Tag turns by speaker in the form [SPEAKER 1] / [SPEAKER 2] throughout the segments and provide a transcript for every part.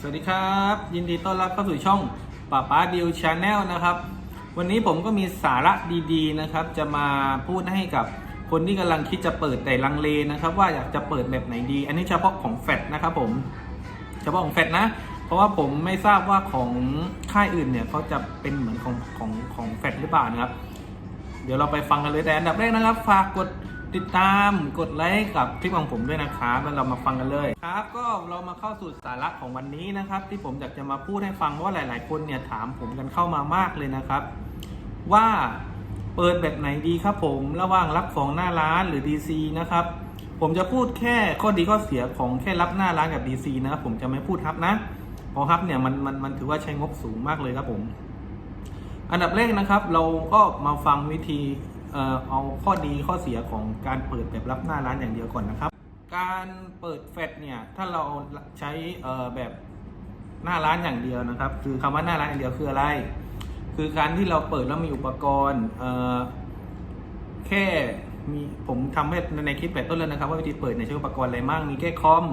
[SPEAKER 1] สวัสดีครับ ยินดีต้อนรับเข้าสู่ช่องป้าป้าดิวชาแนลนะครับ วันนี้ผมก็มีสาระดีๆนะครับ จะมาพูดให้กับคนที่กำลังคิดจะเปิดแต่ลังเลนะครับ ว่าอยากจะเปิดแบบไหนดี อันนี้เฉพาะของแฟดนะครับผมเฉพาะของแฟดนะ เพราะว่าผมไม่ทราบว่าของค่ายอื่นเนี่ยเขาจะเป็นเหมือนของของของแฟดหรือเปล่านะครับ เดี๋ยวเราไปฟังกันเลยแต่อันดับแรกนะครับ ฝากกด ติดตามกดไลค์กับคลิปของผมด้วยนะครับแล้วเรามาฟังกันเลยครับ ก็เรามาเข้าสู่สาระของวันนี้นะครับ ที่ผมอยากจะมาพูดให้ฟังว่าหลาย ๆ คนเนี่ยถามผมกันเข้ามามากเลยนะครับ ว่าเปิดแบบไหนดีครับผมระหว่างรับของหน้าร้านหรือ DC นะครับผมจะพูดแค่ข้อดีข้อเสียของแค่รับหน้าร้านกับ DC นะครับผมจะไม่พูดฮับนะเพราะฮับเนี่ยมันมันมันถือว่าใช้งบสูงมากเลยครับผม อันดับแรกนะครับ เราก็มาฟังวิธี เอ่อเอาข้อดีข้อเสียของการเปิดแบบรับหน้าร้านอย่างเดียวก่อนนะครับ การเปิดแฟลชเนี่ยถ้าเราใช้เอ่อแบบหน้าร้านอย่างเดียวนะครับ คือคำว่าหน้าร้านอย่างเดียวคืออะไร คือการที่เราเปิดแล้วมีอุปกรณ์เอ่อแค่มีผมทำให้ในคลิปแต่ต้นเลยนะครับ ว่าวิธีเปิดเนี่ยใช้อุปกรณ์อะไรบ้างมีแค่คอม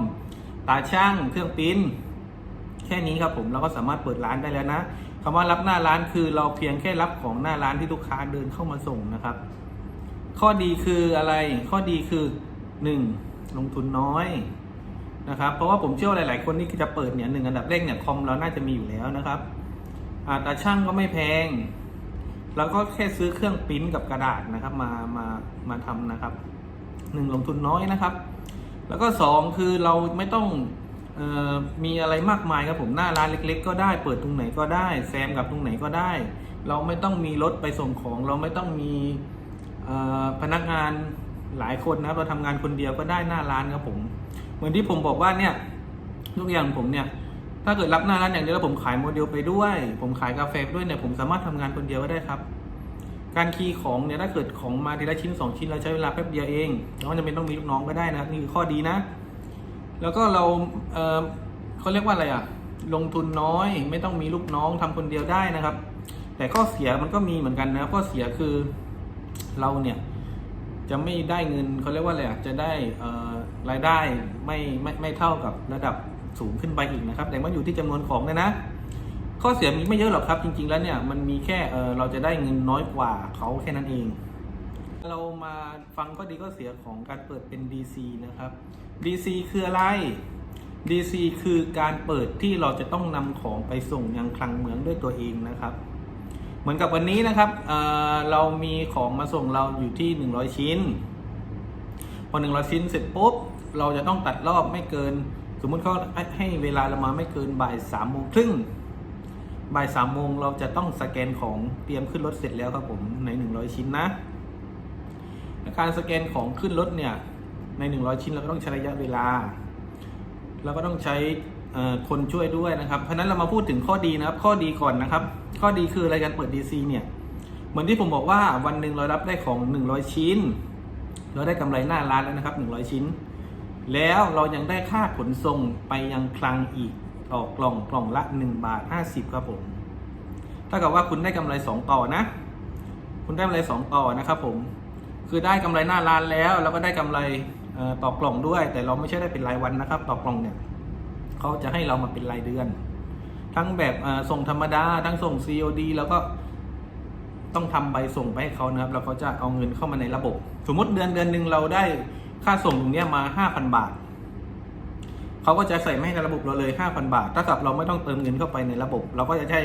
[SPEAKER 1] ตาช่างเครื่องปิ้นแค่นี้ครับผมเราก็สามารถเปิดร้านได้แล้วนะ คำว่ารับหน้าร้านคือเราเพียงแค่รับของหน้าร้านที่ลูกค้าเดินเข้ามาส่งนะครับ ข้อดีคืออะไร ข้อดีคือ 1. ลงทุนน้อยนะครับ เพราะว่าผมเชื่อว่าหลาย ๆ คนที่จะเปิดเนี่ยหนึ่งอันดับแรกเนี่ยคอมเราน่าจะมีอยู่แล้วนะครับอาตาช่างก็ไม่แพง แล้วก็แค่ซื้อเครื่องปริ้นกับกระดาษนะครับ มา มา มาทำนะครับหนึ่งลงทุนน้อยนะครับ แล้วก็สองคือเราไม่ต้อง มีอะไรมากมายครับผมหน้าร้านเล็ก ๆ ก็ได้ เปิดตรงไหนก็ได้ แซมกับตรงไหนก็ได้ เราไม่ต้องมีรถไปส่งของ เราไม่ต้องมีพนักงานหลายคนนะครับเราทำงานคนเดียวก็ได้หน้าร้านครับผม เหมือนที่ผมบอกว่าเนี่ยทุกอย่างผมเนี่ยถ้าเกิดรับหน้าร้านอย่างเดียวแล้วผมขายโมเดลไปด้วย ผมขายกาแฟด้วยเนี่ยผมสามารถทำงานคนเดียวก็ได้ครับ การคีย์ของเนี่ยถ้าเกิดของมาทีละชิ้นสองชิ้นเราใช้เวลาแป๊บเดียวเองเราก็จะเป็นต้องมีลูกน้องก็ได้นะครับนี่คือข้อดีนะ แล้วก็เราเออเขาเรียกว่าอะไรอะลงทุนน้อย ไม่ต้องมีลูกน้องทำคนเดียวได้นะครับ แต่ข้อเสียมันก็มีเหมือนกันนะข้อเสียคือเราเนี่ยจะไม่ได้เงินเขาเรียกว่าอะไรอะจะได้เอ่อรายได้ไม่ไม่ไม่เท่ากับระดับสูงขึ้นไปอีกนะครับ แต่ว่าอยู่ที่จำนวนของเนี่ยนะ ข้อเสียมีไม่เยอะหรอกครับ จริง ๆ แล้วเนี่ยมันมีแค่เออเราจะได้เงินน้อยกว่าเขาแค่นั้นเอง เรามาฟังข้อดีข้อเสียของการเปิดเป็น DC นะครับ DC คืออะไร DC คือการเปิดที่เราจะต้องนำของไปส่งยังคลังเมืองด้วยตัวเองนะครับ เหมือนกับวันนี้นะครับเออเรามีของมาส่งเราอยู่ที่ 100 ชิ้น พอ 100 ชิ้นเสร็จปุ๊บ เราจะต้องตัดรอบไม่เกิน สมมุติเขาให้เวลาเรามาไม่เกินบ่ายสามโมงครึ่งบ่ายสามโมงเราจะต้องสแกนของเตรียมขึ้นรถเสร็จแล้วครับผมใน 100 ชิ้นนะ การสแกนของขึ้นรถเนี่ยใน 100 ชิ้นเราก็ต้องใช้ระยะเวลา เราก็ต้องใช้คนช่วยด้วยนะครับ เพราะนั้นเรามาพูดถึงข้อดีนะครับ ข้อดีก่อนนะครับ ข้อดีคืออะไรการเปิด DC เนี่ยเหมือนที่ผมบอกว่าวันหนึ่งเรารับได้ของ 100 ชิ้น เราได้กำไรหน้าร้านแล้วนะครับ 100 ชิ้น แล้วเรายังได้ค่าขนส่งไปยังคลังอีกต่อกล่องกล่องละ1บาท50 ครับผมถ้ากับว่าคุณได้กำไร 2 ต่อนะ คุณได้กำไร 2 ต่อนะครับผม คือได้กำไรหน้าร้านแล้ว แล้วก็ได้กำไรต่อกล่องด้วย แต่เราไม่ใช่ได้เป็นรายวันนะครับ ต่อกล่องเนี่ยเขาจะให้เรามาเป็นรายเดือน ทั้งแบบส่งธรรมดา ทั้งส่ง COD แล้วก็ต้องทำใบส่งไปให้เขานะครับ แล้วเขาจะเอาเงินเข้ามาในระบบ สมมติเดือนเดือนหนึ่งเราได้ค่าส่งตรงนี้มา 5,000 บาท เขาก็จะใส่มาให้ในระบบเราเลย 5,000 บาท ถ้ากับเราไม่ต้องเติมเงินเข้าไปในระบบ เราก็จะได้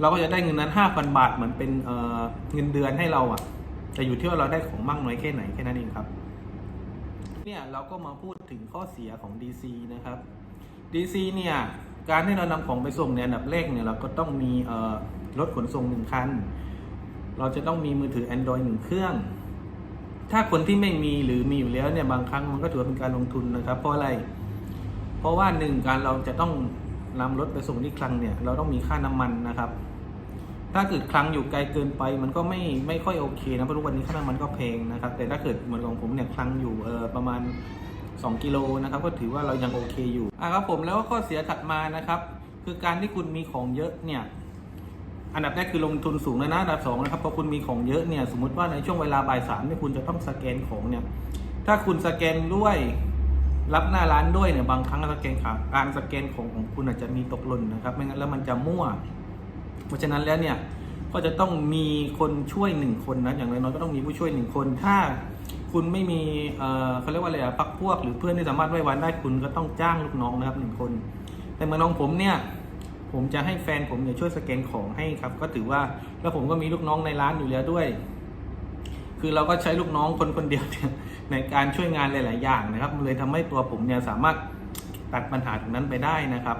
[SPEAKER 1] เราก็จะได้เงินนั้น 5,000 บาทเหมือนเป็นเเงินเดือนให้เราอะ แต่อยู่ที่ว่าเราได้ของมากน้อยแค่ไหนแค่นั้นเองครับ เนี่ยเราก็มาพูดถึงข้อเสียของ DC นะครับ DC เนี่ยการที่เรานำของไปส่งเนี่ยอันดับแรกเนี่ยเราก็ต้องมีรถขนส่งหนึ่งคัน เราจะต้องมีมือถือ Android หนึ่งเครื่อง ถ้าคนที่ไม่มีหรือมีอยู่แล้วเนี่ยบางครั้งมันก็ถือว่าเป็นการลงทุนนะครับ เพราะอะไร เพราะว่าหนึ่งการเราจะต้องนำรถไปส่งที่คลังเนี่ย เราต้องมีค่าน้ำมันนะครับ ถ้าเกิดคลังอยู่ไกลเกินไปมันก็ไม่ไม่ค่อยโอเคนะเพราะทุกวันนี้ค่าน้ำมันก็แพงนะครับ แต่ถ้าเกิดเหมือนของผมเนี่ยคลังอยู่เออประมาณ 2 กิโลนะครับ ก็ถือว่าเรายังโอเคอยู่อะครับผมแล้วก็ข้อเสียถัดมานะครับ คือการที่คุณมีของเยอะเนี่ยอันดับแรกคือลงทุนสูงแล้วนะอันดับสองนะครับพอคุณมีของเยอะเนี่ยสมมติว่าในช่วงเวลาบ่ายสามเนี่ยคุณจะต้องสแกนของเนี่ยถ้าคุณสแกนด้วยรับหน้าร้านด้วยเนี่ยบางครั้งสแกนขาการสแกนของของคุณอาจจะมีตกหล่นนะครับไม่งั้นแล้วมันจะมั่ว เพราะฉะนั้นแล้วเนี่ยก็จะต้องมีคนช่วยหนึ่งคนนะอย่างน้อยๆก็ต้องมีผู้ช่วยหนึ่งคน ถ้าคุณไม่มีเขาเรียกว่าอะไรอะพักพวก หรือเพื่อนที่สามารถไว้วานได้คุณก็ต้องจ้างลูกน้องนะครับหนึ่งคน แต่เมื่อน้องผมเนี่ยผมจะให้แฟนผมเนี่ยช่วยสแกนของให้ครับ ก็ถือว่าแล้วผมก็มีลูกน้องในร้านอยู่แล้วด้วย คือเราก็ใช้ลูกน้องคนคนเดียวในการช่วยงานหลาย ๆ อย่างนะครับ เลยทำให้ตัวผมเนี่ยสามารถตัดปัญหาตรงนั้นไปได้นะครับ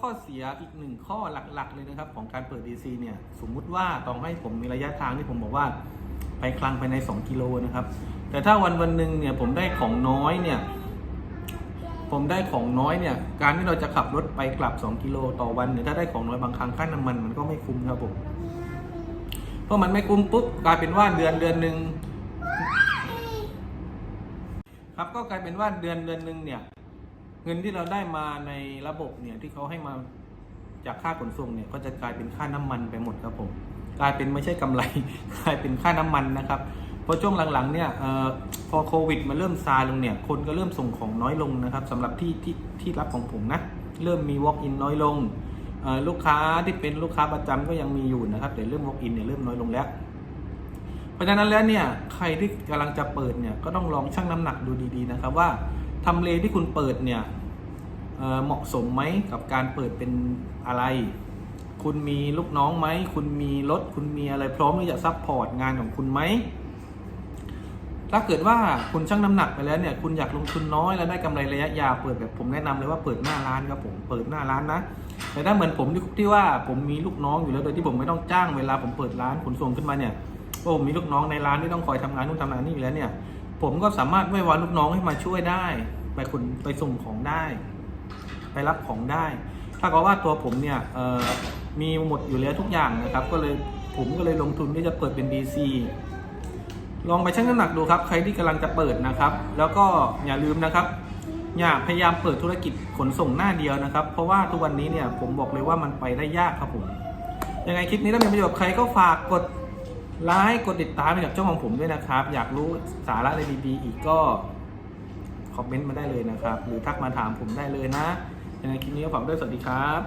[SPEAKER 1] ข้อเสียอีกหนึ่งข้อหลักๆ เลยนะครับ ของการเปิด DC เนี่ย สมมุติว่าต้องให้ผมมีระยะทางที่ผมบอกว่า ไปคลังภายใน 2 กิโลนะครับ แต่ถ้าวันวันหนึ่งเนี่ยผมได้ของน้อยเนี่ย ผมได้ของน้อยเนี่ย การที่เราจะขับรถไปกลับ 2 กิโลต่อวันเนี่ยถ้าได้ของน้อยบางครั้งค่าน้ำมันมันก็ไม่คุ้มครับผมเพราะมันไม่คุ้มปุ๊บกลายเป็นว่าเดือนเดือนหนึ่งครับก็กลายเป็นว่าเดือนเดือนหนึ่งเนี่ย เงินที่เราได้มาในระบบเนี่ยที่เขาให้มาจากค่าขนส่งเนี่ยก็จะกลายเป็นค่าน้ำมันไปหมดครับผมกลายเป็นไม่ใช่กำไรกลายเป็นค่าน้ำมันนะครับเพราะช่วงหลังๆเนี่ยเออพอโควิดมันเริ่มซาลงเนี่ยคนก็เริ่มส่งของน้อยลงนะครับสำหรับที่ที่ที่รับของผมนะเริ่มมี walk in น้อยลงลูกค้าที่เป็นลูกค้าประจำก็ยังมีอยู่นะครับแต่เริ่ม walk in เนี่ยเริ่มน้อยลงแล้ว เพราะฉะนั้นแล้วเนี่ยใครที่กำลังจะเปิดเนี่ยก็ต้องลองชั่งน้ำหนักดูดีๆนะครับว่า ทำเลที่คุณเปิดเนี่ยเเหมาะสมไหมกับการเปิดเป็นอะไร คุณมีลูกน้องไหม คุณมีรถ คุณมีอะไรพร้อมที่จะซัพพอร์ตงานของคุณไหม ถ้าเกิดว่าคุณชั่งน้ำหนักไปแล้วเนี่ย คุณอยากลงทุนน้อยแล้วได้กำไรระยะยาวเปิดแบบผมแนะนำเลยว่าเปิดหน้าร้านครับผม เปิดหน้าร้านนะ แต่ถ้าเหมือนผมที่ที่ว่าผมมีลูกน้องอยู่แล้วโดยที่ผมไม่ต้องจ้างเวลาผมเปิดร้านขนส่งขึ้นมาเนี่ยว่าผมมีลูกน้องในร้านที่ต้องคอยทำงานนู่นทำงานนี่อยู่แล้วเนี่ย ผมก็สามารถไว้วานลูกน้องให้มาช่วยได้ ไปคุณไปส่งของได้ ไปรับของได้ ถ้ากับว่าตัวผมเนี่ยมีหมดอยู่แล้วทุกอย่างนะครับ ก็เลยผมก็เลยลงทุนที่จะเปิดเป็น DC ลองไปชั่งน้ำหนักดูครับ ใครที่กำลังจะเปิดนะครับ แล้วก็อย่าลืมนะครับ อย่าพยายามเปิดธุรกิจขนส่งหน้าเดียวนะครับ เพราะว่าทุกวันนี้เนี่ยผมบอกเลยว่ามันไปได้ยากครับผมยังไงคลิปนี้ถ้ามีประโยชน์ใครก็ฝากกด ไลค์กดติดตามให้กับช่องของผมด้วยนะครับ อยากรู้สาระอะไรดีๆอีกก็คอมเมนต์มาได้เลยนะครับ หรือทักมาถามผมได้เลยนะยังไงคลิปนี้ก็ฝากด้วยสวัสดีครับ